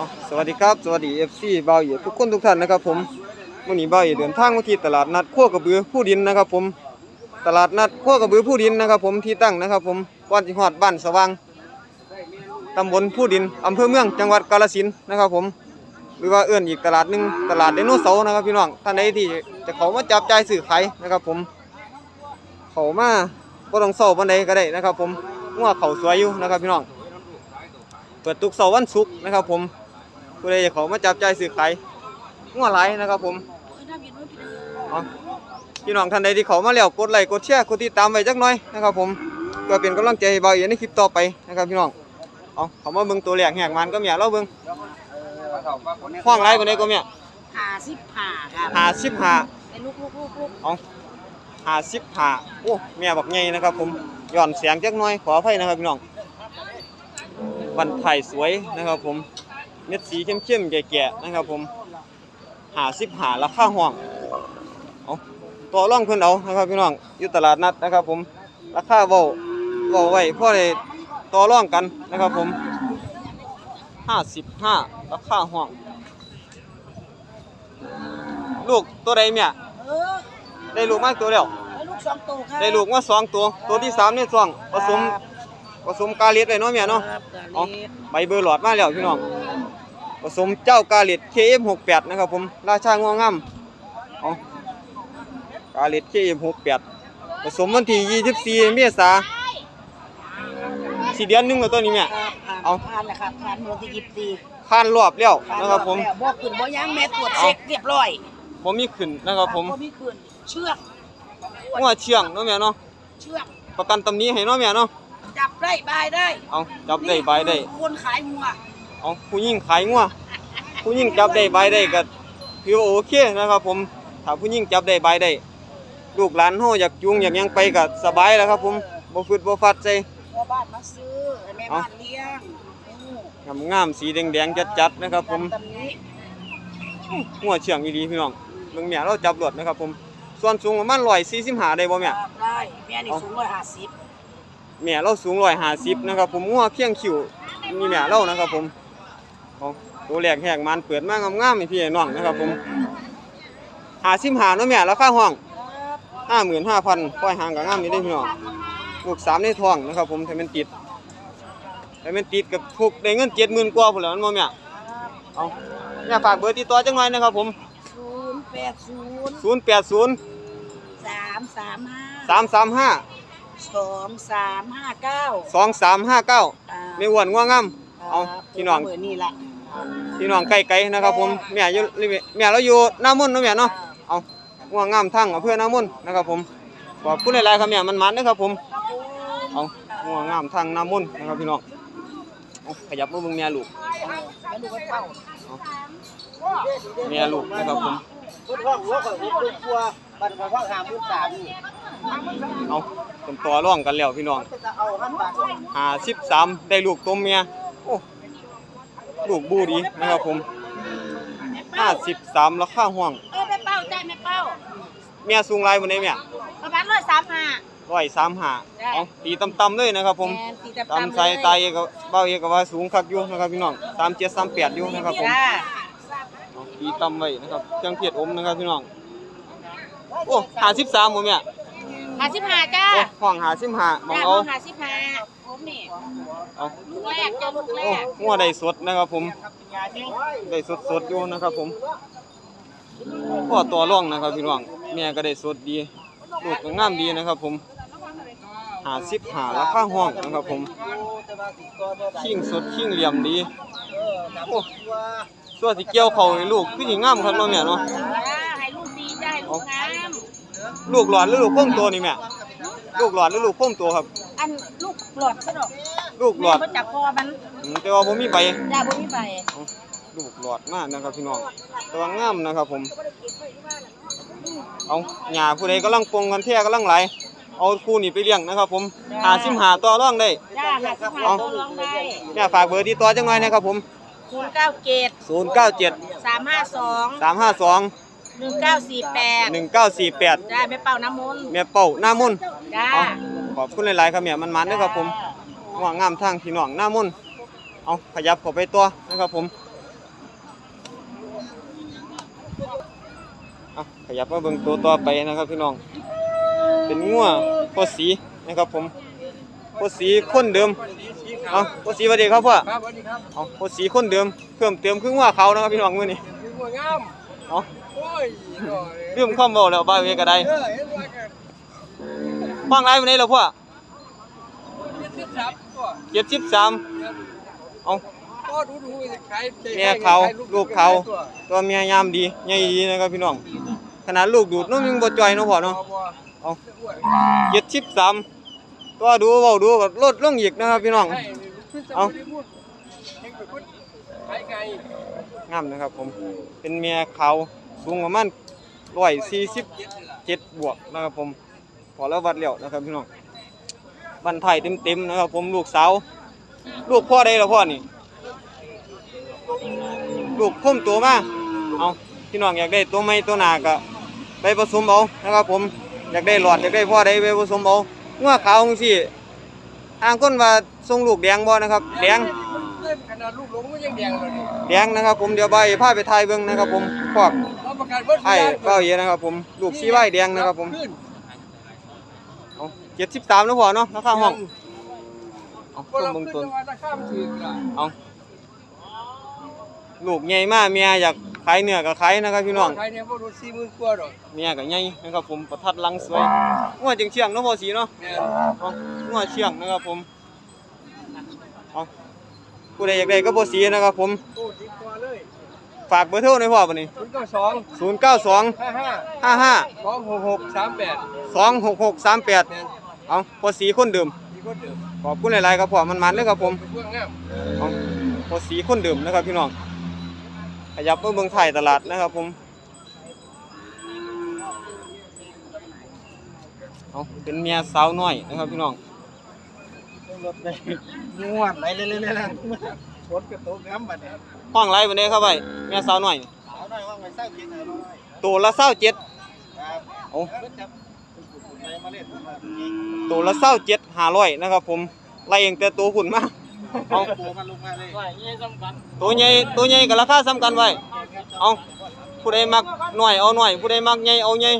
เอาสวัสดีครับ สวัสดี FC บ่าวเหยียทุกคนทุกท่านนะครับผมวันนี้บ่าวเหยียเดินทางมาที่ตลาดนัดขั้วกระบือผู้ดินนะครับผม ตลาดนัดขั้วกระบือผู้ดินนะครับผมที่ตั้งนะครับผมก่อนที่ฮอดบ้านสว่างตำบลผู้ดินอำเภอเมืองจังหวัดกาฬสินธุ์นะครับผม หรือว่าเอื้อนอีกตลาดหนึ่งตลาดไดโนเสาร์นะครับพี่น้องท่านใดที่จะเขามาจับจ่ายซื้อขายนะครับผม เขามาก็ต้องเศร้าวันใดก็ได้นะครับ ผมงัวเขาสวยอยู่นะครับพี่น้องเปิดทุกเสาร์วันศุกร์นะครับผม ผู้ใดจะเขามาจับใจายซื้อขายงัวหลายนะครับผมเอาพี่น้องท่านใดที่เขามาแล้วกดไลค์กดแชร์กดติดตามไว้จักหน่อยนะครับผมเพื่อเป็นกำลังใจให้เบาเอียนในคลิปต่อไปนะครับพี่น้องเอาเขามาเบิ่งตัวแรกแหกมันก็เมียเราเบิ่งห้องไรคนใดก็เมียห้าสิบห้าครับหาสิบห้าไอ้ลูกลูกลูกลูกเอาหาสิบห้าโอ้เมียบักใหญ่นะครับผมย่อนเสียงจักหน่อยขออภัยนะครับพี่น้องวันไผ่สวยนะครับผม เม็ดสีเข้มๆแก่ๆนะครับผมหาสิบหาราคาห้องเอาต่อร่องเพิ่นเอานะครับพี่น้องอยู่ตลาดนัดนะครับ ผมราคาเว้าเว้าไว้พอได้ต่อร่องกันนะครับผมห้าสิบห้าราคาห้อง ลูกตัวใดเนี่ยเออได้ลูกมากตัวเดียวไอ้ลูกสองตัวครับได้ลูกมาสองตัว ตัวที่สามนี่ซ่องผสมผสมกาเลียดไว้เนาะเมียเนาะครับกาเอาลีดใบเบอร์หลอดมาแล้วพี่น้อง ผสมเจ้ากาเลด KF68 นะครับผม ราชาง่วงงามเอากาเลด KF68 ผสมวันที่24เมษาสี่เดือนหนึงแล้วตัวนี้แม่ครับผ่านเอาผ่านแล้วครับผ่านหมดที่ยิบตีผ่านรอบแล้วผ่านนะครับผมแล้วบ่ขึ้นบ่ยั้งแม่ตรวจเช็คเรียบร้อยผมมีขึ้นนะครับผมบ่มีขึ้นเชือกงัวเชื่องเนาะแม่เนาะเชือกประกันตำหนี้ให้เนาะแม่เนาะจับได้บายได้ เอาจับได้ใบได้นี่คนขายงัว เอาผู้หญิงขายงัวผู้หญิงจับได้ใบได้ก็ถือว่าโอเคนะครับผมถ้าผู้หญิงจับได้ใบได้ลูกหลานเฮาอยากจุงอยากหยังไปก็สบายแล้วครับ ผมบ่ฟึดบ่ฟัดใส่พ่อบ้านมาซื้อให้แม่เอาบ้านเลี้ยงโอ้งามๆสีแดงๆจัดๆนะครับ ผมตำนี้หัวเชื่องอีหลีพี่น้องเบิ่งแม่เราจับรวดนะครับ ผมส่วนสูงประมาณ145ได้บ่แม่ครับได้แม่นี่สูงร้อยห้าสิบแม่เราสูง150นะครับ ผมงัวเพียงคิ้วนี่แม่เรานะครับ ผมเอา ตัวแรกแหกมันเปิดมางามๆให้พี่น้องนะครับผม55เนาะแม่ราคาห้องครับห้าหมื่นห้าพันปล่อยห่างกับงามนี้ได้พี่น้องลูกสามในท้องนะครับ ผมถ้ามันติดถ้ามันติดกับพวกได้เงินเจ็ดหมื่นกว่าพุ่นแหล้วมันบ่แม่เอาเนี่ยฝากเบอร์ติดต่อจังหน่อยนะครับผมศูนย์แปดศูนย์ศูนย์แปดศูนย์สามสามห้าสามสามห้าสองสามห้าเก้าสองสามห้าเก้าอ่าไม่อ้วนง่วงงามเอาพี่น้องเบอร์นี่ละ พี่น้องใกล้ๆนะครับ ผมแม่อยู่แม่เราอยู่หน้ามุ่นเนาะแม่เนาะเอาง่วงงามทั้งอำเภอหน้ามุ่นนะครับ ผมขอบคุณหลายๆครับแม่มันมันนะครับ ผมเอาง่วงงามทางน้ำมุ่นนะครับพี่น้องเอาขยับมาเบิ่งแม่ลูกแล้วดูว่าเท่าแม่ลูกนะครับผมพุทธห้องหัวข่อยหกหมื่นกว่าบัตรข่อยห้องหาหมื่นสามนี่เอาเป็นตัวร่องกันแล้วพี่น้องจะเอาห้าบาทหาสิบสามได้ลูกตัวเมียโอ้ ลูกบูดีนะครับผมห้าสิบสามราคาห่วง เออแม่เป้าใจแม่เป้าเมียสูงไรบนนี้เมียประมาณร้อยสามห้าร้อยสามหาเอาตีต่ำๆเลยนะครับ ผมแนตีตามตำใส่ไตก็เบ้าเอกก็ว่าสูงคักอยู่นะครับพี่น้องสามเจ็ดสามแปดอยู่นะครับผมจ้าเอาตีต่ำไว้นะครับเครื่องเพียดอมนะครับพี่น้องโอ้หาสิบสามหมดเมียห้าสิบห้าจ้าโอ้ห้องหาสิบหามองจ้าเอาห้าสิบห้าผม นี่เอาลูกแรกจ้าลูกแรโอ้กงัวได้สดนะครับผม ได้สดสดๆอยู่นะครับผมพ่อตัวร่องนะครับพี่น้องแม่ก็ได้สดดี ลูกก็งามดีนะครับผมหาสิบหาราคาห้องนะครับผมแต่ว่าสิก่อนบ่ได้ขิงสดขิงเหลี่ยมดีเออจับโอ้ตัวส่วนที่เกี่ยวเขาให้ลูกคือสิงามครับเนาะแม่เนาะ จ้าให้ลูกดีจ้าให้ลูกงามลูกหลอดหรือลูกโป่งตัวนี่แม่ ลูกหลอดหรือลูกโป่งตัวครับ อันลูกหลอดซะดอกลูกหลอดแม่บ่จับคอมันอืมแต่ว่าผมมีใบจ้าบ่มีใบลูกหลอดมากนะครับพี่น้องแตัวางามนะครับผม เอาหญ้าผู้ใดกำลังปรงกันแท้กำลังไหลายเอาคู่นี้ไปเลี้ยงนะครับ ผมหาสิมหาต่อรองได้จ้าห้าสิบห้าเอาตัวรองได้เนี่ยฝากเบอร์ติดต่อจังหน่อยนะครับผมศูนย์เก้าเกต097สามห้าสอง352 หนึ่งเก้าสี่แปด1948 จ้าแม่เป่าน้ำมนต์แม่เป่าหน้ามนต์จ้ขอบคุณหลายๆครับเมียมันมันนะครับผมว่างามทางพี่น้องหน้ามนเอาขยับข้ไปตัวนะครับผมเอาขยับมาเบิ่งตัวตัวไปนะครับพี่น้อง เป็นงัวโคสีนะครับผมโคสีคนเดิมเอาโคสีสวัสดีครับพ่อครับสวัสเอาโคสีคนเดิมเพิ่มเติมคือง่วเขานะครับพี่น้องเมื่อนี้เป็นงามเอา ยหน่อยเรื่องความเว้าแล้วบ่าวเวยก็ได้เออเห็นว่ากันฟังไรวันนี้แล้วพ่อเจ็ดสิบสามตัว73เอาก็ดูดูขายแม่เขาลูกเขาตัวเมียยามดีใหญ่ดีนะครับพี่น้องขนาดลูกดูดนมยังบ่จ่อยเนาะพ่อเนาะเอาเจ็ดสิบสามตัวดูเบาดูก็ลดลงอีกนะครับพี่น้องเอาขายไงงามนะครับผมเป็นเมียเขา สูงประมาณร้อยสี่สิบเจ็ดบวกนะครับผมพอแล้ววัดแล้วนะครับพี่น้องบันไทยเต็มๆนะครับผมลูกสาวลูกพ่อได้แล้วพ่อนี่ ลูกพุ่มตัวมาเอาพี่น้องอยากได้ตัวไม่ตัวหนาก็ไปผสมเอานะครับผมอยากได้หลอดอยากได้พ่อได้ไปผสมเอาเมื่อขาวจังซี่อ้างคนว่าทรงลูกแดงบ่นะครับแดง เล่นขนาดลูกหลงก็ยังแดงเลยแดงนะครับผมเดี๋ยวใบพาไปถ่ายเบิ่งนะครับผมพอกรับประกันว่าไอ้เก้าเยนะครับผมลูกซีไว้แดงนะครับผมเอาเจ็ดสิบสามแล้วพอเนาะราคาห้องเอาก็ต้นเราเบิ่งขึ้ต้นนว่าราคามันถูกละเอาลูกใหญ่มากเมียอยากขายเนื้อก็ขายนะครับพี่น้องขายเนี่ยพวกรถสี่หมื่นกว่าดอกเมียก็ใหญ่นะครับผมประทัดลังสวยงัวจังเชียงเนาะพอสีเนาะแม่นเอางัวเชียงนะครับผมเอา ผู้ใดอยากได้ก็บ่สีนะครับผม โอ้ดีกว่าเลยฝากเบอร์โทรหน่อยพ่อบัดนี้คุณก็สอง092ห้าห้า55สองหกหกสามแปด26638แม่นเอาพอสีคนเดิมดีก็เดิมขอบคุณหลายๆครับพ่อมันมันๆเลยครับผมเป็นเพื่อนงามเอาพอสีคนเดิมนะครับพี่น้องขยับมาเบิ่งไทยตลาดนะครับผมเอาเป็นเมียสาวน้อยนะครับพี่น้อง รถได้งวดไหลเลยเลยเลยรถกระตุกน้ำบัดเนี่ยห้องไรบันไดครับไปเมียสาวน้อยเอาหน่อยว่าไงเศร้ากินหน่อยหน่อยตัวละเศร้าเจ็ดครับเอาครับไปมาเล่นมาจริงตัวละเศร้าเจ็ดห้าร้อยนะครับผมไล่เองแต่ตัวหุ่นมาเอาปูมันลงมาเลยตัวใหญ่ตัวใหญ่กับราคาซ้ำกันไว้เอาผู้ใดมักหน่อยเอาหน่อยผู้ใดมักใหญ่เอาใหญ่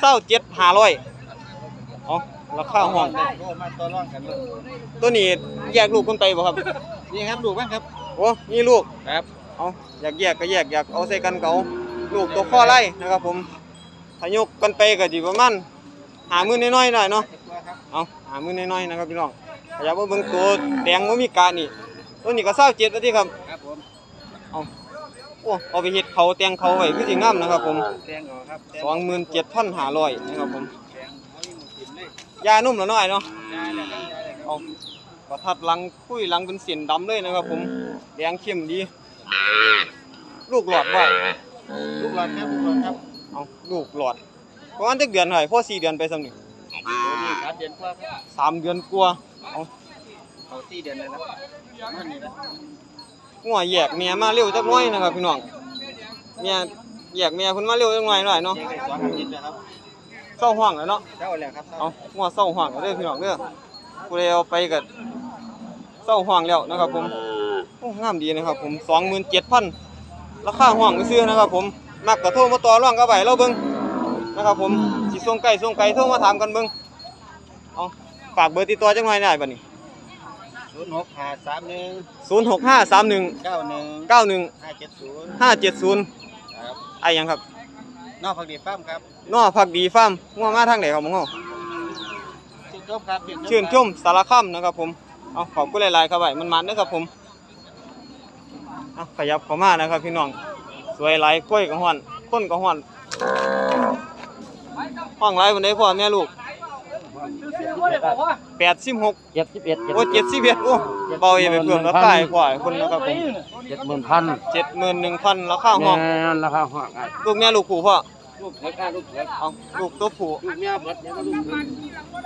เศร้าเจ็ดห้าร้อยเอา ราคาห้องโอ้มาตัวร่องกันเลยตัวนี้แยกลูกคนไปบ่ครับ นี่ครับดูบ้างครับ โอ้นี่ลูก ครับเอาอยากแยกก็แยกอยากเอาใส่กันก็เอาลูกตัวข้อไล่นะครับผมถ้ายกกันไปก็สิประมาณหามือน้อยๆหน่อยเนาะเอาหามือน้อยๆนะครับพี่น้องอยากมาเบิ่งตัวแดงว่ามีกานี่ตัวนี้ก็เศร้าเจ็ดแล้วที่ครับ ครับผมเอาโอ้เอาไปเฮ็ดเขาแต่งเขาไว้คือสิงามนะครับผมแตงออกครับสองหมื่นเจ็ดพันห้าร้อยนะครับผม ยยานุ่มแล้วน้อยเนาะได้เลยครับได้เลยครับเอาประทัดหลังคุยหลังเป็นเสียนดำเลยนะครับ ผมแดงเข้มดี ลูกหลอดไว้ลูกหลานครับลูกหลานครับเอาลูกหลอดเพราะว่าจักเดือนเท่าไหร่พ่อสี่เดือนไปสำนึกนี่ครับเดือนกว่าครับสามเดือนกว่าเอาเขาสี่เดือนเลยนะนั่นนี่นะงัวแยกเมียมาเร็วจักหน้อยนะครับพี่น้องเมียแยกเมียคุณมาเร็วจักหน่อยหน่อยเนาะ เศร้าห่วงแล้วเนาะเจ้าแล้วครับเอางัวเศร้าห่วงแล้วเด้อพี่น้องเด้อผู้ใดเอาไปก็เศร้าห่วงแล้วนะครับผมโอ้งามดีนะครับผม27,000ราคาห่วงซื้อนะครับผมมักก็โทรมาต่อรองกับไว้เราเบิ่งนะครับผมสิส่งไก่ส่งไก่โทรมาถามกันเบิ่งเอาฝากเบอร์ติดต่อจังหน่อยได้บัดนี้ศูนย์หกห้าสามหนึ่ง06531เก้าหนึ่ง91ห้าเจ็ดศูนย์570ครับไอ้หยังครับ นอกผักดีฟ้าร์มครับนอผักดีฟาร์มงัวมาทางไหนครับมึงเฮาชื่นชมครับชื่นชมสารคามนะครับผมเอาขอบคุณหลายๆครับไว้มันมันนะครับผมเอาขยับเข้ามานะครับพี่น้องสวยหลายกล้วยกับห่อนคนกับห่อนห้องไรวันนี้พ่อแม่ลูก แปดสิบหกเจ็ดสิบเอ็ดโอ้เจ็ดสิบเอ็ดโอ้เบาอย่าไปเพิ่มราคาให้พ่อให้คนนะครับผมเจ็ดหมื่นพันเจ็ดหมื่นหนึ่งพันราคาห้องแม่นราคาห้องอะลูกแม่ลูกผู้พ่อ ลูกเล็กอะลูกเล็กเอาลูกตัวผู้ลูกเมียเบิดเนี่ยก็ลูกเล็ก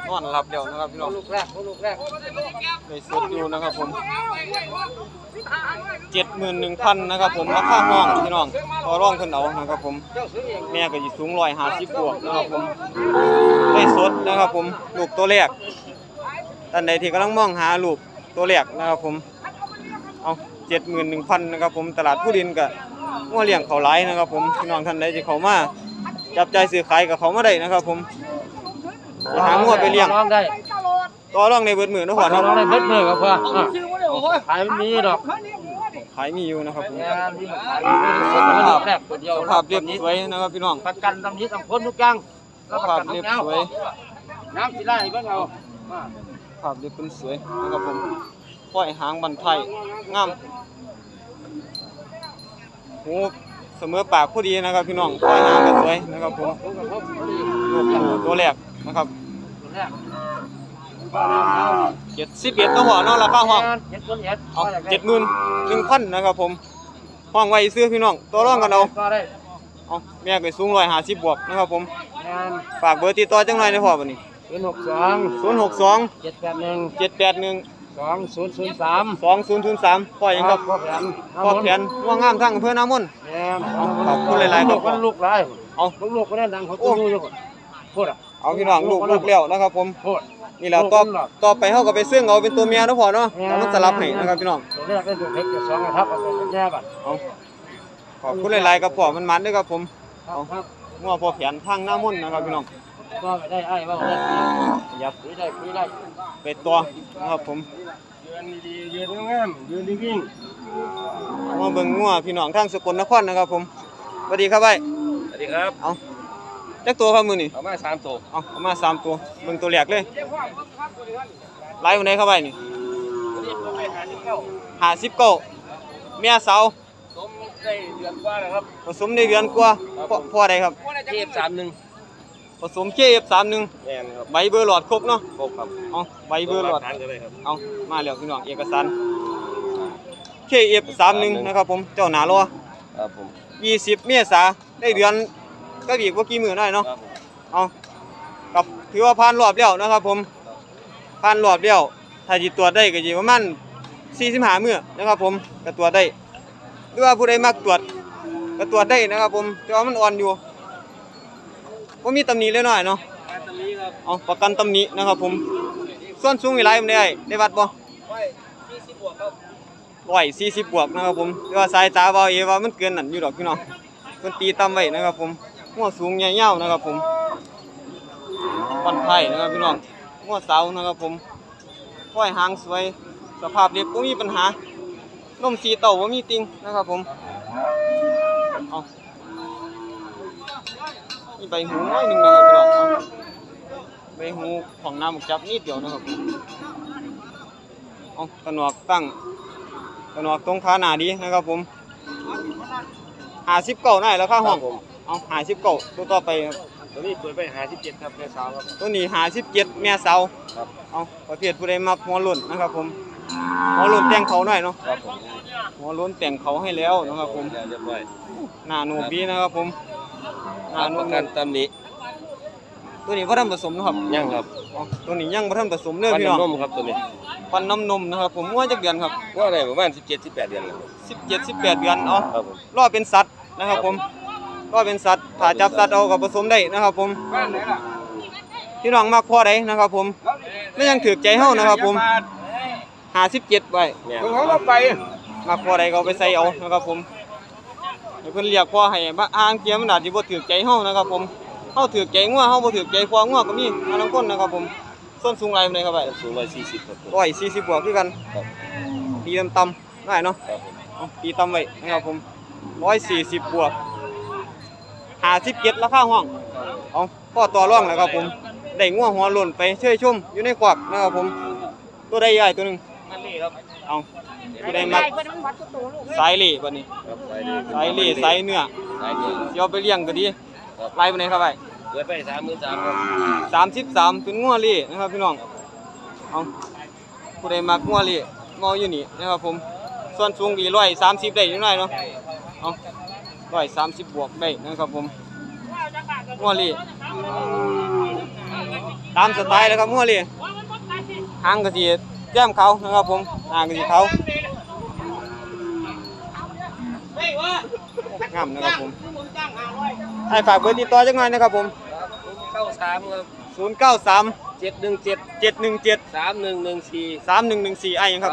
นอนหลับเดี๋ยวนะครับพี่น้องลูกแรกลูกแรกเลยสดอยู่นะครับผมเจ็ดหมื่นหนึ่งพันนะครับผมราคาห้องพี่น้องต่อรองขึ้นเอานะครับผมเจ้าซื้อเองแม่ก็จะสูงร้อยห้าสิบบวกนะครับผมได้สดนะครับผมลูกตัวแรกท่านใดที่กำลังมองหาลูกตัวแรกนะครับผมเอาเจ็ดหมื่นหนึ่งพันนะครับผมตลาดผู้ดินก็งัวเลี้ยงเขาหลายนะครับผมพี่น้องท่านใดที่เขามา จับใจายซื้อขายกับเขามาได้นะครับ ผมไปหางัวไปเลี้ยง ร้องได้ต่อรองในเบิดมือเนาะพ่อร้อเนาะงได้เบิดมือกับพ่ออะขายมันมีดอกขายมีอยู่นะครับผมงานที่มันขายมันมีแรกตัวเดียวสภาพเรียบสวยนะครับพี่น้องประกันตำนี้ตำพ้นทุกอย่างสภาพเรียบสวยน้ำสิไล่เบิ่งเอามาภาพเรียบเป็นสวยนะครับผมป้อยหางบันไทยงามหู เสมอปากพอดีนะครับ พี่น้องป้อยหางก็สวยนะครับผมผมกับผมพอดีตัวผู้ตัวแรกนะครับตัวแรกเจ็ดสิบเอ็ดตัวหัวเนาะราคาห้องเจ็ดคนเอ็ดเอาเจ็ดหมื่นหนึ่งพันนะครับผมห้องไว้ซื้อพี่น้องตัวร่องกันเอาก็ได้เอาแม่ก็สูงร้อยห้าสิบบวกนะครับผมงานฝากเบอร์ติดต่อจังไรนะพ่อบัดนี้ศูนย์หกสองศูนย์หกสองเจ็ดแปดหนึ่งเจ็ดแปดหนึ่ง สองศูนย์ศูนย์สามสองศูนย์ศูนย์สามพ่อยังครับพ่อแผนพ่อแขนว่างามทั้งอำเพื่อน้ำมนต์แม่ขอบคุณหลายๆครับมันลูกหลายเอาลูกลูกก็ได้ดังเขาตัวนู้นพูดอะเอาพี่น้องลูกลูกเลี้ยวนะครับผมพูดนี่แหละต่อต่อไปเฮาก็ไปซึ่งเอาเป็นตัวเมียเนาะพ่อเนาะเอามันสลับให้นะครับพี่น้องตัวแรกได้ตัวเล็กตัวสองนะครับเอาเป็นแย่บัดเอาขอบคุณหลายๆครับพ่อมันมันด้วยครับผมเอาครับงัวพ่อแขนทางหน้ามนต์นะครับพี่น้อง ก็ไม่ได้ไอ้ว่าได้ยับคุยได้คุยได้ไปตัวนะครับผมยืนดีๆยืนงามยืนดีวิ่งมาเบิ่งงัวพี่น้องทางสกลนครนะครับผมสวัสดีครับไอ้สวัสดีครับเอาจักตัวครับมือนี่เอามาสามตัวเอาเอามาสามตัวเบิ่งตัวแรกเลยไล่วันไหนครับไอ้นี่นี่ตัวไปหาที่เข้าห้าสิบเก้าเมียสาวสมได้เดือนกว่าแล้วครับผสมในเดือนกว่าพ่อใดครับเทียบสามหนึ่ง สมเคเอฟสามหนึ่งแม่นครับใบเบอร์หลอดครบเนาะครบครับเอาใบเบอร์หลอด ทานกันเลยครับเอามาแล้วพี่น้องเอกสารเคเอฟสามหนึ่งนะครับผมเจ้าหนารอครับผมยี่สิบเมษาได้เดือนก็อีกว่ากี่มื้อได้เนาะครับผมเอากับถือว่าผ่านรอบแล้วนะครับผมผ่านรอบแล้วถ้าจิตรวจได้ก็อยู่ประมาณ45มื้อนะครับผมก็ตรวจได้หรือว่าผู้ใดมักตรวจก็ตรวจได้นะครับผมแต่ว่ามันอ่อนอยู่ บ่มีตำหนิเลยหน่อยเนาะตรงนี้ครับเอาประกันตำหนินะครับผม ส่วนสูงอีหลายมันได้ได้วัดบ่ไว้ยี่สิบบวกครับร้อยสี่สิบบวกนะครับผมแต่ว่าสายตาเบาเอว่ามันเกินนั่นอยู่ดอกพี่น้องเพิ่นตีต่ำไว้นะครับผมหัวสูงใหญ่ยาวนะครับผมบันไผ่นะครับพี่น้องงวดเสานะครับผมห้อยหางสวยสภาพเรียบบ่มีปัญหานมสีเต่าบ่มีติงนะครับผมเอา มีใบหูน้อยหนึงนะครับพี่น้องเอาใบหูของน้ำบักจับนิดเดียวนะครับผมเอากระหนวกตั้งกระหนวกตรงขาหน้าดีนะครับผมหาสิบเก้าได้แล้วค่าห้องเอาหาสิบเก้าตัวต่อไปครับตัวนี้เปิดไปหาสิบเจ็ดครับแม่สาวครับตัวนี้หาสิบเจ็ดแม่เสาครับเอาประเภทผู้ใดมักหัวหล่นนะครับผมหัวหล่นแต่งเขาหน่อยเนาะครับผมหัวหล่นแต่งเขาให้แล้วนะครับผมเรียบร้อยหน้าหนูบีนะครับผม หน้าหนูประกันตำหนิตัวนี้บ่ทันผสมนะครับยังครับเอาตัวนี้ยังบ่ทันผสมเด้อฟันพี่น้องนมครับตัวนี้ฟันน้ำนมนะครับ ผมว่าจักเดือนครับว่าได้ประมาณสิบเจ็ดสิบแปดเดือนแล้ว17 18เดือนเอาครับผมรอเป็นสัตว์นะครับ ผมรอเป็นสัตว์ถ้าจับสัตว์เอากับผสมได้นะครับ ผมบ้านไหนล่ะพี่น้องมักพอใดนะครับ ผมไม่ยังถือใจเฮานะครับ ผม57ไว้เนี่ยเขาก็ไปมักพอใดก็เอาไปใส่เอานะครับผมให้ เพิ่นเรียกพ่อให้บ้าอ้างเกียมมันอาจสิบ่ถือใจเฮานะครับ ผมเฮาถือใจงัวเฮาบ่ถือใจพ่องัวก็มีอันนั้นคนนะครับ ผมส่วนสูงหลายปานใดครับไอ้สูงร้อยสี่สิบครับผม140บวกคือกันครับตีต่ำๆได้เนาะครับผมเอาตีต่ำไว้นะครับผม140บวก57ราคาห้องเอาพ่อต่อรองแล้วครับผมได้งัวหัวหล่นไปเชยชมอยู่ในควักนะครับผม ตัวใดใหญ่ตัวหนึงนั่นนี่ครับเอา ผู้ใดมักเพื่อนมันวัดตัวลูกสายเหล่บัดนี้ครับไปดีสายเหล่สายเนื้อสายเดียวสิเอาไปเลี้ยงก็ดีไล่ไปไหนครับไอ้เปิดไปสามหมื่นสามครับสามสิบสามเป็นงัวเล่นะครับพี่น้องเอาผู้ใดมักงัวเล่งออยู่นี่นะครับผมส่วนสูงดีร้อยสามสิบได้ยังไงเนาะเอาร้อยสามสิบบวกได้นะครับผมงัวเล่ตามสไตล์เลยครับงัวเล่หางกระสีแก้มเขานะครับผมหางกระสีเขา งามนะครับผมให้ฝากเบอร์ติดต่อจังหน่อยนะครับผมเข้าสามครับศูนย์เก้าสามเจ็ดหนึ่งเจ็ดเจ็ดหนึ่งเจ็ดสามหนึ่งหนึ่งสี่สามหนึ่งหนึ่งสี่ไอ้ยังครับ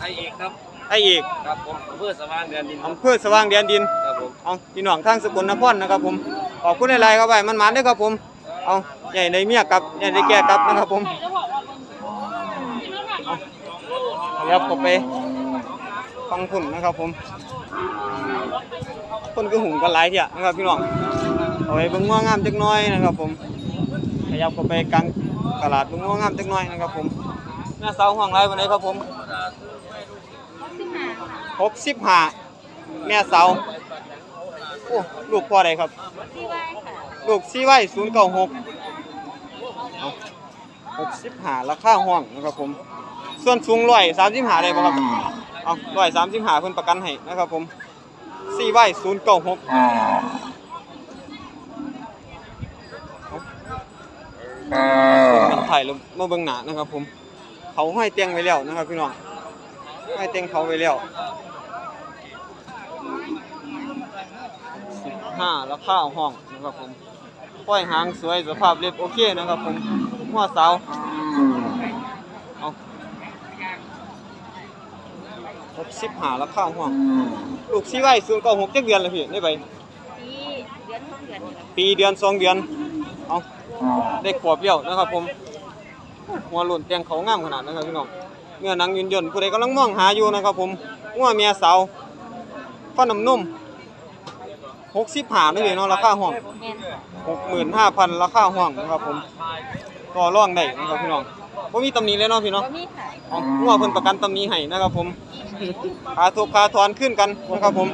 ไอเอกครับไอไอเอกครับผมอำเพื่อสว่างเดือนดินครับอำเภอสว่างแดนดินครับผมเอาพี่น้องทางสกลนครนะครับผมขอบคุณหลายๆครับไปมันมันๆเด้อครับผมเอาใหญ่ในเมียกลับใหญ่ในแก่กลับนะครับผมเอาครับก็ไปฟังผุ่นนะครับผม คนก็หุ่งกันหลายเที่ยนะครับพี่น้องเอาไปเบิ่งง้องามจักน้อยนะครับ ผมขยับก็ไปกลางตลาดเบิ่งง้องามจักน้อยนะครับ ผมแม่สาวห้องไรวันนี้ครับผมหกสิบห้าแม่สาวโอ้ลูกพ่อใดครับ ลูกซีไว้ศูนย์เก้าหกหกสิบห้าราคาห้องนะครับผม ส่วนสูงร้อยสามสิบห้าได้ป่ะครับเอาร้อยสามสิบห้าเพิ่นประกันให้นะครับผม ซีไว้ศูนย์เก้าหกเป็นไถ่แล้วมาเบิ่งหนานะครับผม เขาให้เตียงไว้แล้วนะครับพี่น้องให้เตียงเขาไว้แล้วสิบห้าราคาห้องนะครับผมป้อยหางสวยสภาพเรียบโอเคนะครับผมหัวเสาเอา หกสิบห้าราคาห้อง ลูกซีไว้ศูนย์เก้าหกเจ็ดเดือนเลยพี่ได้ไปปีเดือนสองเดือนปีเดือนสองเดือน เอาได้ขวบเดียวนะครับผม หัวหล่นเตียงเขางามขนาดนะครับพี่น้องเนื้อหนังยืนยนต์ผู้ใดกำลังมองหาอยู่นะครับผมหัวเมียสาวฟ้าน้ำนุ่มหกสิบห้านี่เลยเนาะราคาห้องแม่นหกหมื่นห้าพันราคาห้องนะครับผมต่อร่องได้นะครับพี่น้อง บ่มีตำหนิเลยเนาะพี่เนาะบ่มีค่ะเอาหัวเพิ่นประกันตำหนิให้นะครับผมค่าทุกค่าถอนขึ้นกันนะครับผม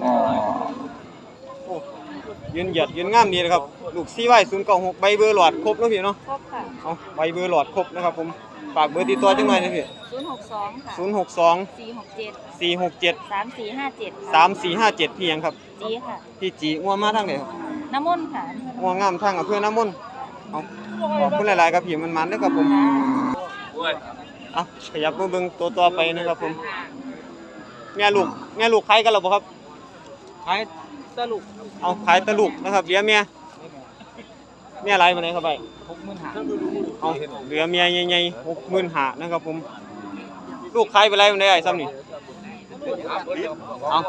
โอ้ยืนเหยียดยืนงามดีนะครับ ลูกซีไว้ศูนย์เก้าหกใบเบอร์หลอดครบแล้วพี่เนาะ ครบค่ะ เอาใบเบอร์หลอดครบนะครับผมฝากเบอร์ติดต่อจังหน่อยนะพี่ศูนย์หกสองค่ะศูนย์หกสองสี่หกเจ็ดสี่หกเจ็ดสามสี่ห้าเจ็ดสามสี่ห้าเจ็ดพี่ยังครับ จีค่ะ พี่จีงัวมาทางไหนครับน้ำมนต์ค่ะงัวงามทางอำเภอน้ำมนต์เอา ขอบคุณหลายๆครับพี่มันมันๆเด้อครับผมโอ้ยเอาขยับมาเบิ่งตัวต่อไปนะครับผมแม่ลูกแม่ลูกขายกันแล้วบ่ครับขายตะลุกเอาขายแตะลูกนะครับเหลือเมียเมียอะไรมาไหนครับไปหกหมื่นห้าเอาเหลือเมียใหญ่ๆหกหมื่นห้านะครับผม ลูกขายไปไรมันได้ไอ้ซ้ำนี่เอา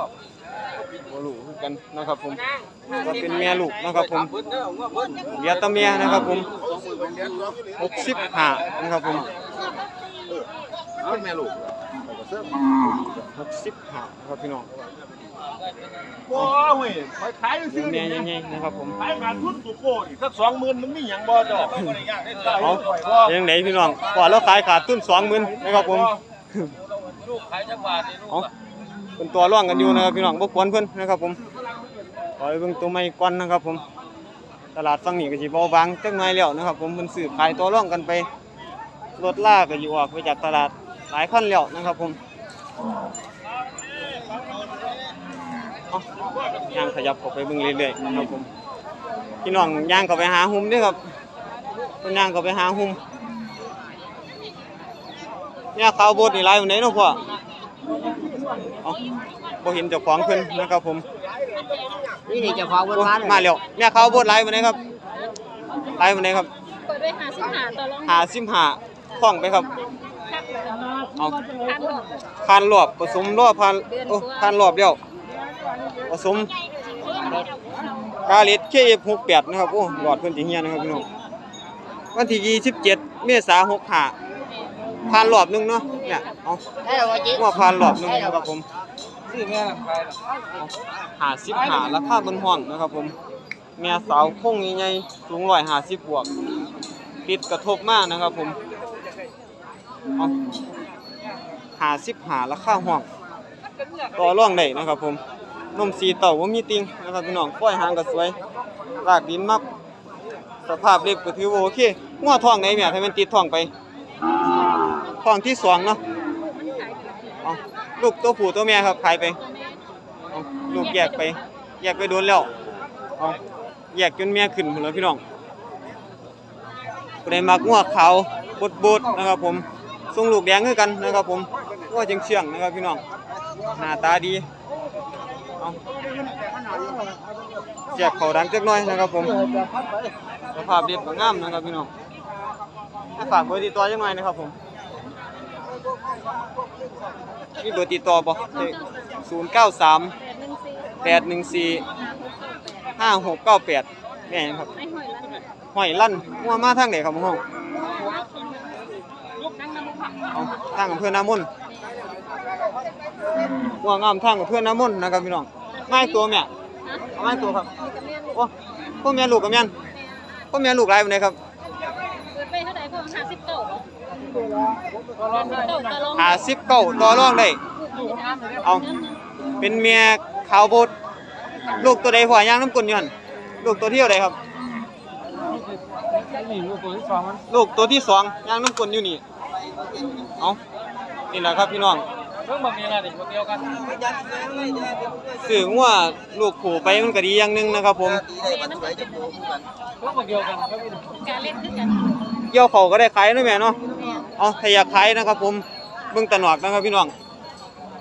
บ่รู้คือกันนะครับผมว่าเป็นเมียลูกนะครับผมเหลือแตะเมียนะครับผมหกสิบห้านะครับผมแม่ลูกหกสิบห้าครับพี่น้องบ่เว้ยขายขายเหลืซื้ออเมีนี่ยใหญ่ๆนะครับผมขายการทุนสุโก้อีกสักสองหมื่นมันมีหยังบ่ดอกเอายังไหนพี่น้องก่อนเราขายขาดทุนสองหมื่นนะครับผมลูกขายจักบาทนี่ลูก เป็นตัวร่องกันอยู่นะครับพี่น้องบ่ควรเพิ่นนะครับผมขอให้เบิ่งตัวใหม่ก่อนนะครับผม ตลาดฝั่งนี้ก็สิเบาบางจักหน่อยแล้วนะครับ ผมเพิ่นซื้อขายตัวร่องกันไปรถลากก็อยู่ออกไปจากตลาดหลายคันแล้วนะครับผมย่างขยับเข้าไปเบิ่งเรื่อยๆนะครับผมพี่น้องย่างเข้าไปหาหุ่มด้อครับเพิ่นย่างเข้าไปหาหุ่มเนี่ยขาวโบดนี่หลายวันไหนเนาะพ่อ เอาบ่เห็นเจ้าของเพิ่นนะครับผมนี่นี่จะพอเวิโอ้นวานมาแล้วแม่เขาโบดไลฟ์มาไหนครับไลฟ์มาไหนครับเปิดด้วยหาสิบหาต่อรองหาสิบหาคล่องไปครับเอาทางหลบผ่านรอบผสมรอบผ่านโอ้ผ่านรอบเดียวผสมกาเลตเคเอฟหกแปดนะครับโอ้หลอดเพิ่นสิเฮียนะครับพี่น้องวันที่ยี่สิบเจ็ดเมษาหกห้า ผ่านรอบหนึงเนาะเนี่ยเอาได้หรอวะจีว่าผ่านรอบหนึงนะครับผมซื้อแม่ลำขายหาสิบหาราคาบนห้องนะครับผมแม่สาวคงใหญ่ๆสูงร้อยหาสิบบวกติดกระทบมากนะครับผมเอาหาสิบหาราคาห้องต่อร่องได้นะครับผมนมสีเต่าว่ามีติงนะครับพี่น้องก้อยหางก็สวยรากดินมักสภาพเล็บก็ถือว่าโอเคงัวท้องไหนแม่ให้มันติดท้องไป ท้องที่สองเนาะเอาลูกตัวผู้ตัวแม่ครับขายไปเอาลูกแยกไป แยกไปโดนแล้วเอาแยกจนเมียขึ้นหมดแล้วพี่น้องผู้ใดมักงัวขาวบดบดๆนะครับผมทรงลูกแดงคือกันนะครับผมงัวจังเชื่องนะครับพี่น้องหน้าตาดีเอาเสียกเขาดังจักหน่อยนะครับผมสภาพเรียบงามนะครับพี่น้องให้ฝากเบอร์ติดต่อจักหน่อยนะครับผม มีเบอร์ติดต่อบ่ศูนย์เก้าสามแปดหนึ่งสี่ห้าหกเก้าแปดแม่นครับไม่ห่อยแล้วนะห้อยลั่นงัวมาทางไหนครับห้องนั่งน้ำมันเอาทางอำเภอน้ำมนหัวงามทางอำเภอนน้ำมนนะครับพี่น้องไม้ตัวแม่เอาไม้ตัวครับโอ้พ่อแม่ลูกกับแม่นพ่อแม่ลูกหลายปานใดครับเปิดไปเท่าไหร่พวกห้าสิบเก้าเก้าต หาสิบเก้าต่อรองได้เอาเป็นเมียขาวโบดลูกตัวใดพ่อย่างน้ำกลนอยู่หั่นลูกตัวเที่ยวใดครับนี่ลูกตัวที่สองมันลูกตัวที่สองย่างน้ำกลนอยู่นี่เอานี่แหละครับพี่น้องเพิ่งมามีอะไรเด็กคนเดียวกันสื่อว่าลูกผูไปมันก็ดีอย่างหนึงนะครับผมเพิ่งมาเดียวกันก็มีการเล่นขึ้นกันเกี่ยวเขาก็ได้ขายนะแม่เนาะ เอาถ้าอยากขายนะครับผมเบิ่งตะหนอกนะครับพี่น้อง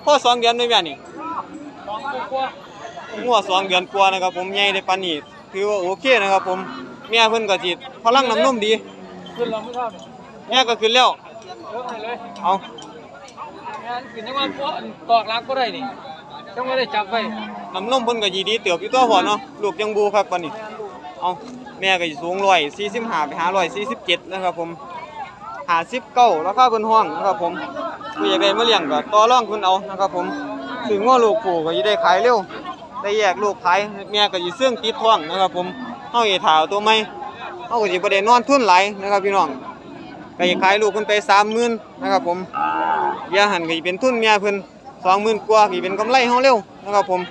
พ่อสองเดือนได้แม่นี่สองกว่างัวสองเดือนกว่านะครับผมใหญ่ได้ปานนี้ถือว่าโอเคนะครับผมแม่เพิ่นก็สิพลังน้ำนมดีขึ้นเราไม่เท่าแม่ก็ขึ้นแล้วเอางานกินทั้งวันเพราะตอกรักก็ได้นี่ต้องไม่ได้จับไว้น้ำนุ่มเพิ่นก็ยีดีเติบอยู่ตัวพ่อเนาะลูกยังบูครับปานนี้เอาแม่ก็สิสูง145ไปหา147นะครับผม 59ราคาเพิ่นห้องนะครับผมผู้อยากได้มาเลี้ยงก็ต่อรองเพิ่นเอานะครับผมถึงว่าลูกผูก็สิได้ขายเร็วได้แยกลูกขายแม่ก็สิเสื่องติดท้องนะครับผมเฮาสิถาเอาตัวใหม่เฮาก็สิบ่ได้นอนทุนไหลนะครับพี่น้องก็สิขายลูกเพิ่นไป30,000นะครับผมยาหันก็สิเป็นทุนเมียเพิ่น20,000กว่าสิเป็นกำไรเฮาเร็วนะครับผม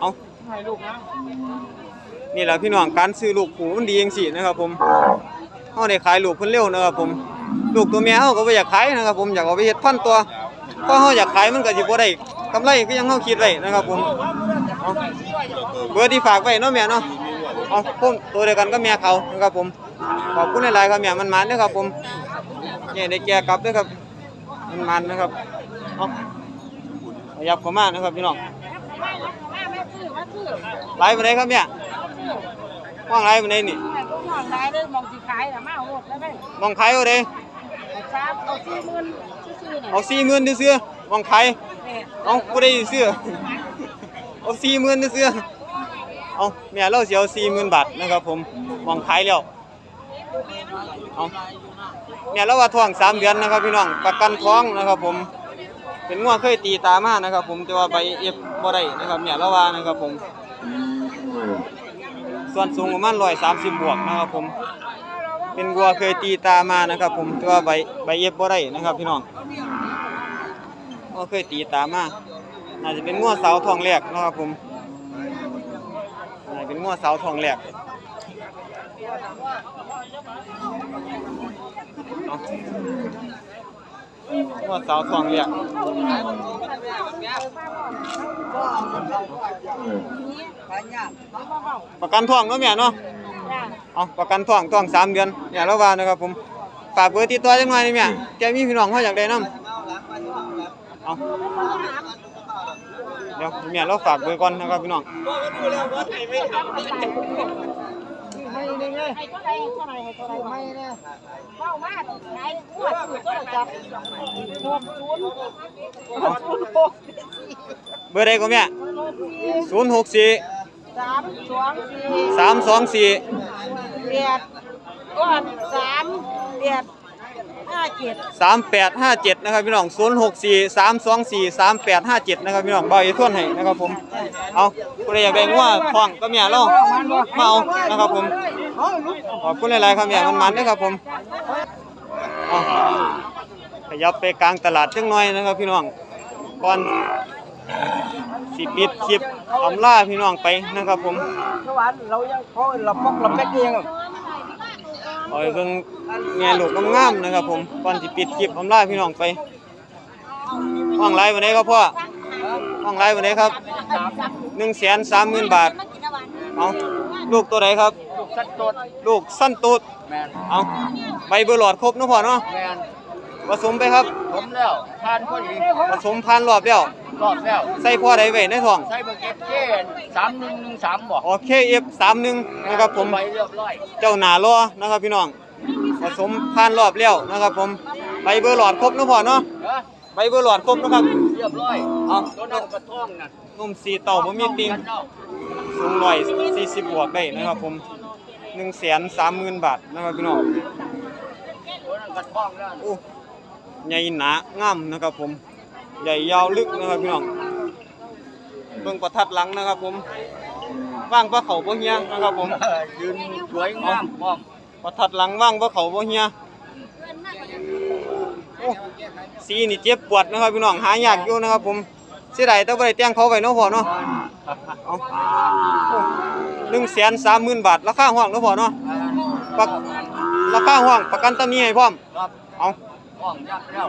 เอาให้ลูกนะ นี่แหละพี่น้องการซื้อลูกผูมันดีจังซี่นะครับผมเฮาได้ขายลูกเพิ่นเร็วนะครับผม ลูกตัวเมียเฮาก็บ่อยากขายนะครับผมอยากเอาไปเฮ็ดพันตัวเพราะเฮาอยากขายมันก็สิบ่ได้กำไรคือยังเฮาคิดไว้นะครับผมเบอร์ที่ฝากไว้เนาะแม่เนาะเอาผมตัวเดียวกันก็แม่เขานะครับผมขอบคุณหลายๆครับแม่มันมันเด้อครับผมเนี่ยได้แกกลับด้อครับมันมันนะครับเอาขยับเข้ามานะครับพี่น้อง ไลฟ์มาได้ครับแม่ว่างไลฟ์มาได้นี่มองได้เลยมองสีขายแต่มาหกแล้วได้มองขายเอาเด้สามเอาสี่หมื่นซื่อๆน่ะเอาสี่หมื่นซื้อๆมองขายแม่เอากูได้ซื้อเอาสี่หมื่นซื้อเอาแม่เราเสียเอาสี่หมื่นบาทนะครับผมมองขายแล้วเอาแม่เราว่าท้องสามเดือนนะครับพี่น้องประกันท้องนะครับผม เป็นงัวเคยตีตามานะครับ ผมแต่ว่าใบเอฟบ่ได้นะครับแม่เราวานะครับผม ส่วนสูงประมาณร้อยสามสิบบวกนะครับผมเป็นวัวเคยตีตามานะครับ ผมแต่ว่าใบใบเอฟบ่ได้นะครับ พี่น้องก็เคยตีตามาน่าจะเป็นงัวเสาทองแรกนะครับผมน่าจเป็นงัวเสาทองแรกเอา งัวเสาทองแรกประกันทองเนาะแม่เนาะจ้าเอาประกันท้องท้องสามเดือนอย่าละว่านะครับผมฝากเบอร์ติดต่อจังหน่อยนี่แม่แกมีพี่น้องเขาอยากได้นํเอาเดี๋ยวแม่เราฝากเบอร์ก่อนนะครับพี่น้อง ไม่ได้ไงให้เท่าไหร่เท่าไหร่ให้เท่าไหร่ไม่นะเข้ามาขายหัวซื้อก็จับหกศูนย์หกศูนย์หกเบอร์ใดก็แม่ศูนย์064สามสองสี่324เปียดก้อนสามเปียด ห้าเจ็ด3857นะครับพี่น้อง064 324 3857นะครับพี่น้องเบาอีกทวนให้นะครับผมเอาผู้ใดอยากได้งัวท้องก็แม่เรามาเอานะครับผมขอบคุณหลายๆครับแม่มันมันนะครับผมขยับไปกลางตลาดจังหน่อยนะครับพี่น้องก่อนสิปิดคลิปอำลาพี่น้องไปนะครับผมสวรรค์เรายังเขาเราพกเราแป๊กเอง เอาไปเบิ่งแม่ลูกงามๆนะครับผมก่อนสิปิดคลิปอำลาพี่น้องไปห้องไลฟ์วันนี้ครับพ่อห้องไลฟ์วันนี้ครับหนึ่งแสนสามหมื่นบาทเอาลูกตัวไหนครับ ลูกสั้นตูดลูกสั้นตูดเอาใบเบอร์หลอดครบเนาะพ่อเนาะ ผสมไปครับผมแล้วทานพอดีผสมพันรอบแล้วรอบแล้ว ใส่พ่อใดไว้ในท้องใช้เบอร์เก็ตเก้สามหนึ่งหนึ่งสามบอกโอเคเอฟสามหนึ่งนะครับผมไปเรียบร้อยเจ้าหนารอนะครับพี่น้องผสมผ่านรอบแล้วนะครับ ผมใบเบอร์หลอดครบเนาะพ่อเนาะเด้อใบเบอร์หลอดครบเนาะครับเรียบร้อยเอาตัวนั้นกระท่องนั่นนุ่มสีเต่าบ่มีติงเนาะสูงร้อยสี่สิบบวกได้นะครับ ผมหนึ่งแสนสามหมื่นบาทนะครับพี่น้องตัวนั้นกระท่องแล้วโอ้ ใหญ่หนางามนะครับผม ใหญ่ยาวลึกนะครับพี่น้องเบิ่งประทัดหลังนะครับผมว่างพระเขาบ่เฮียนะครับผมเออยืนสวยงามพร้อมประทัดหลังว่างพระเขาบ่เฮียโอ้สีนี่เจ็บปวดนะครับพี่น้องหายากอยู่นะครับผมเสียดายแต่บ่ได้แต่งเขาไว้เนาะพ่อเนาะเอาหนึ่งแสนสามหมื่นบาทราคาห้องเนาะพ่อเนาะปักราคาห้องประกันตำหนี้ให้พร้อมครับเอา ห้องยักษ์แล้ว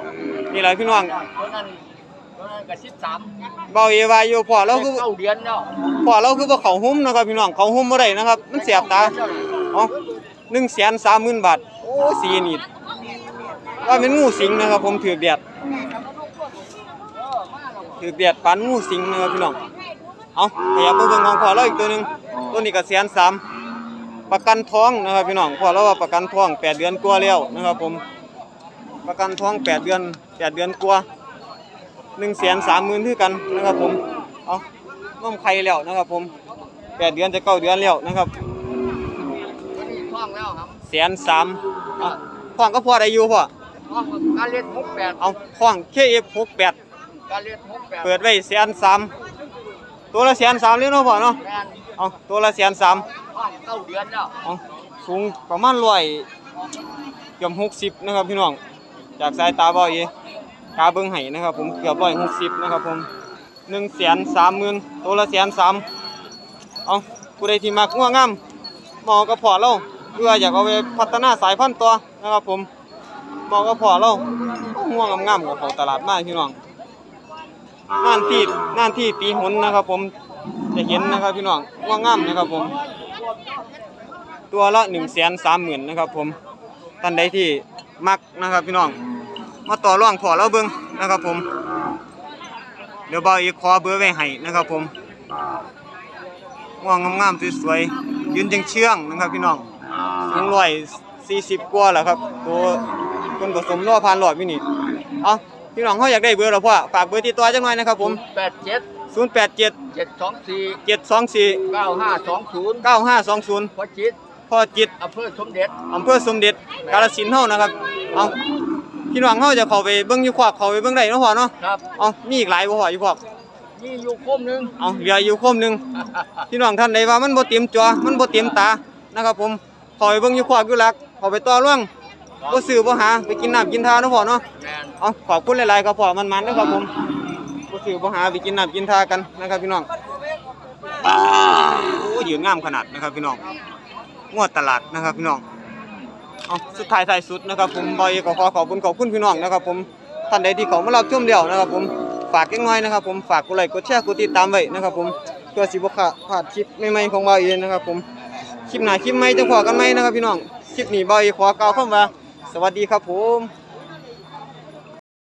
นี่แหละพี่น้อง ตัวนั้นตัวนั้นก็สิบสามเบาเอวายอยู่พ่อเราคือเก้าเดือนแล้วพ่อเราคือบ่เขาหุ้มนะครับพี่น้องเขาหุ้มบ่ได้นะครับ มันเสียบตาเอาหนึ่งแสนสามหมื่นบาทโอ้สีนี่ว่าเป็นงูสิงนะครับ ผมถือแดดถือแดดปันงูสิงนะครับพี่น้องเอาขยับมาเบิ่งของพ่อเราอีกตัวหนึงตัวนี้ก็แสนสามประกันท้องนะครับพี่น้องพ่อเราว่าประกันท้องแปดเดือนกว่าแล้วนะครับผม ประกันท้องแปดเดือนแปดเดือนกว่าหนึ่งแสนสามหมื่นคือกันนะครับผมเอาน้มไข่แล้วนะครับผมแปดเดือนจะเก้าเดือนแล้วนะครับตัวนี้ท่องแล้วครับแสนสามเอาข้องก็พอได้อยู่พ่อท่องการเล่นหกแปดเอาข้อง KF หกแปดการเล่นหกแปดเปิดไว้แสนสามตัวละแสนสามเลยเนาะพ่อเนาะแม่นเอาตัวละแสนสามท่องเก้าเดือนแล้วเอาสูงประมาณร้อยเกือบหกสิบนะครับพี่น้อง จากสายตาบ่อยกาเบิ้งไห้นะครับ ผมเกือบร้อยหกสิบนะครับผมหนึ่งแสนสามหมื่นตัวละแสนสามเอาผู้ใดที่มักง่วงงามหมอกับพอเราเพื่ออยากเอาไปพัฒนาสายพันธุ์ตัวนะครับผมหมอกับพอเราเอาง่วงงามๆกับเขาตลาดมากพี่น้องน่านที่น่านที่ตีหนนะครับ ผมจะเห็นนะครับพี่น้องง่วงงามนะครับผม ตัวละหนึ่งแสนสามหมื่นนะครับ ผมท่านใดที่ มักนะครับพี่น้อง มาต่อร่องขอเราเบิ้งนะครับผม เดี๋ยวเบาอีกขอเบอร์ไว้ให้นะครับผมว่างงามๆสวยๆยืนจังเชื่องนะครับพี่น้องสูงร้อยสี่สิบกว่าแล้วครับ ตัวคนผสมรอพันหลอดวินิจเอาพี่น้องเขาอยากได้เบอร์เราพ่อฝากเบอร์ติดต่อจังหน่อยนะครับผมแปดเจ็ดศูนย์แปดเจ็ดเจ็ดสองสี่เจ็ดสองสี่เก้าห้าสองศูนย์เก้าห้าสองศูนย์พอจิต พ่อจิตอำเภอสมเด็จอำเภอสมเด็จกาฬสินธุ์เฮานะครับเอาพี่น้องเฮาจะเข้าไปเบิ่งอยู่ขวากเข้าไปเบิ่งได้เนาะพ่อเนาะครับเอามีอีกหลายบ่พ่ออยู่ขวากมีอยู่คมหนึง เอาเหลืออยู่คมหนึง พี่น้องท่านใดว่ามันบ่เต็มจอมันบ่เต็มตานะครับ ผมเข้าไปเบิ่งอยู่ขวากอยู่หลักเข้าไปต่อร่วงบ่ซื้อบ่หาไปกินน้ำกินทาเนาะพ่อเนาะ แม่นเอาขอบคุณหลายๆครับพ่อมันๆนะครับผมบ่ซื้อบ่หาไปกินน้ำกินทากันนะครับพี่น้องโอ้ยืนงามขนาดนะครับพี่น้อง งวดตลาดนะครับพี่น้องเอาสุดท้ายท้ายสุดนะครับผมบอยขอขอขอบคุณขอบคุณพี่น้องนะครับผมท่านใดที่เขามารับชมเดียวนะครับผมฝากเล็กน้อยนะครับผมฝากกดไลค์กดแชร์กดติดตามไว้นะครับผมเพื่อสิบ่ขาดพลาดคลิปใหม่ๆของบอยเองนะครับผมคลิปหนาคลิปใหม่จะพอกันไหมนะครับพี่น้องคลิปนี้บอยขอกล่าวคำว่า สวัสดีครับผม